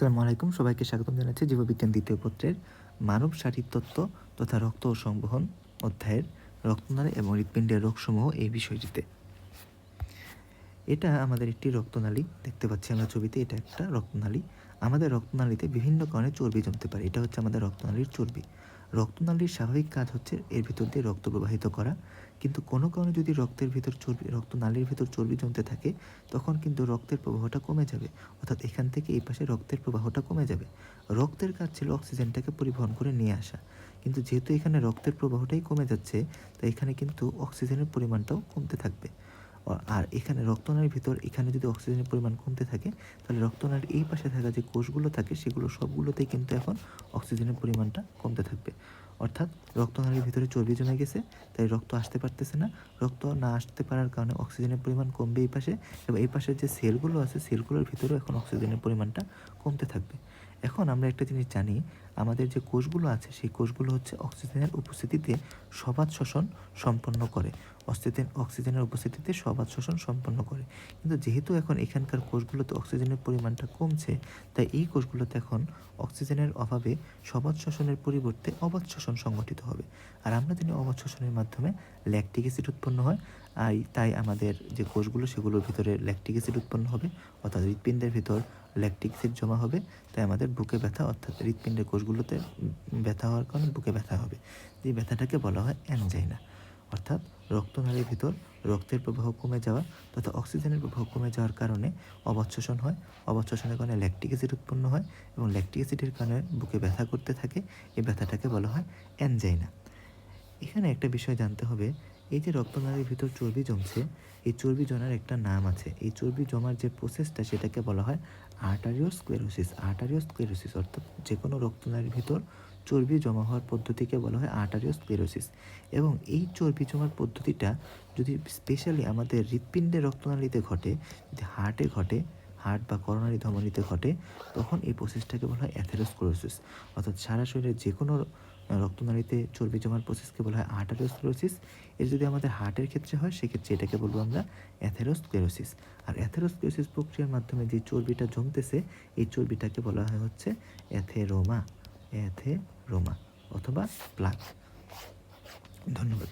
আসসালামু আলাইকুম, সবাইকে স্বাগতম জানাচ্ছি জীববিজ্ঞান দ্বিতীয় পত্রের মানব শারীরতত্ত্ব তথা রক্ত ও সংবহন অধ্যায়ের রক্তনালী এবং হৃৎপিণ্ডের রোগসমূহ এই বিষয়টিতে। এটা আমাদের একটি রক্তনালী, দেখতে পাচ্ছি আমরা ছবিতে এটা একটা রক্তনালী। আমাদের রক্তনালীতে বিভিন্ন কারণে চর্বি জমতে পারে, এটা হচ্ছে আমাদের রক্তনালীর চর্বি। রক্তনালীর স্বাভাবিক কাজ হচ্ছে এর ভিতর দিয়ে রক্ত প্রবাহিত করা। কিন্তু কোনো কারণে যদি রক্তের ভিতর চর্বি, রক্তনালীর ভিতর চর্বি জমতে থাকে, তখন কিন্তু রক্তের প্রবাহটা কমে যাবে। অর্থাৎ এখান থেকে এই পাশে রক্তের প্রবাহটা কমে যাবে। রক্তের কাজ ছিল অক্সিজেনটাকে পরিবহন করে নিয়ে আসা। কিন্তু যেহেতু এখানে রক্তের প্রবাহটাই কমে যাচ্ছে, তাই এখানে কিন্তু অক্সিজেনের পরিমাণটাও কমতে থাকবে। আর এখানে রক্তনালীর ভিতর, এখানে যদি অক্সিজেনের পরিমাণ কমতে থাকে, তাহলে রক্তনালীর এই পাশে থাকা যে কোষগুলো থাকে, সেগুলো সবগুলোতেই কিন্তু এখন অক্সিজেনের পরিমাণটা কমতে থাকবে। অর্থাৎ রক্তনালীর ভিতরে চর্বি জমে গেছে, তাই রক্ত আসতে পারতেছে না। রক্ত না আসতে পারার কারণে অক্সিজেনের পরিমাণ কমবে এই পাশে এবং এই পাশের যে সেলগুলো আছে, সেলগুলোর ভিতরেও এখন অক্সিজেনের পরিমাণটা কমতে থাকবে। এখন আমরা একটা জিনিস জানি আমাদের যে কোষগুলো আছে, সেই কোষগুলো হচ্ছে অক্সিজেনের উপস্থিতিতে সবাত শোষণ সম্পন্ন করে। অক্সিজেন, অক্সিজেনের উপস্থিতিতে সবাত শোষণ সম্পন্ন করে। কিন্তু যেহেতু এখন এখানকার কোষগুলোতে অক্সিজেনের পরিমাণটা কমছে, তাই এই কোষগুলোতে এখন অক্সিজেনের অভাবে সবাত শোষণের পরিবর্তে অবাধ শোষণ সংগঠিত হবে। আর আমরা জানি অবাধ শোষণের মাধ্যমে ল্যাকটিক অ্যাসিড উৎপন্ন হয়, আর তাই আমাদের যে কোষগুলো, সেগুলোর ভিতরে ল্যাকটিক অ্যাসিড উৎপন্ন হবে, অর্থাৎ হৃৎপিণ্ডের ভিতর ল্যাকটিক অ্যাসিড জমা হবে। তাই আমাদের বুকে ব্যথা, অর্থাৎ হৃৎপিণ্ডের কোষগুলোতে ব্যথা হওয়ার কারণে বুকে ব্যথা হবে। এই ব্যথাটাকে বলা হয় অ্যানজাইনা অর্থাৎ রক্তনালীর ভিতর রক্তের প্রবাহ কমে যাওয়া তথা অক্সিজেনের প্রবাহ কমে যাওয়ার কারণে অবচ্ছ্বসন হয়। অবচ্ছ্বসনের কারণে ল্যাকটিক অ্যাসিড উৎপন্ন হয় এবং ল্যাকটিক অ্যাসিডের কারণে বুকে ব্যথা করতে থাকে। এই ব্যথাটাকে বলা হয় অ্যানজাইনা এখানে একটা বিষয় জানতে হবে এই যে রক্তনালীর ভিতর চর্বি জমছে, এই চর্বি জমার একটা নাম আছে। এই চর্বি জমার যে প্রসেসটা সেটাকে বলা হয় আর্টারিওস্ক্লেরোসিস আর্টারিওস্ক্লেরোসিস অর্থাৎ যে কোনো রক্তনালীর ভিতর চর্বি জমা হওয়ার পদ্ধতিকে বলা হয় আর্টারিওস্ক্লেরোসিস এবং এই চর্বি জমার পদ্ধতিটা যদি স্পেশালি আমাদের হৃৎপিণ্ডের রক্তনালীতে ঘটে, যদি হার্টে ঘটে হার্ট বা করোনারি ধমনীতে ঘটে, তখন এই প্রসেসটাকে বলা হয় অ্যাথেরোস্ক্লোরোসিস অর্থাৎ সারা শরীরের যে কোনো রক্তনালীতে চর্বি জমার প্রসেসকে বলা হয় আর্টারিওস্ক্লেরোসিস এর যদি আমাদের হার্টের ক্ষেত্রে হয়, সেক্ষেত্রে এটাকে বলব আমরা অ্যাথেরোস্ক্লেরোসিস আর অ্যাথেরোস্ক্লেরোসিস প্রক্রিয়ার মাধ্যমে যে চর্বিটা জমতেছে, এই চর্বিটাকে বলা হয় হচ্ছে অ্যাথেরোমা অ্যাথেরোমা অথবা প্লাক ধন্যবাদ।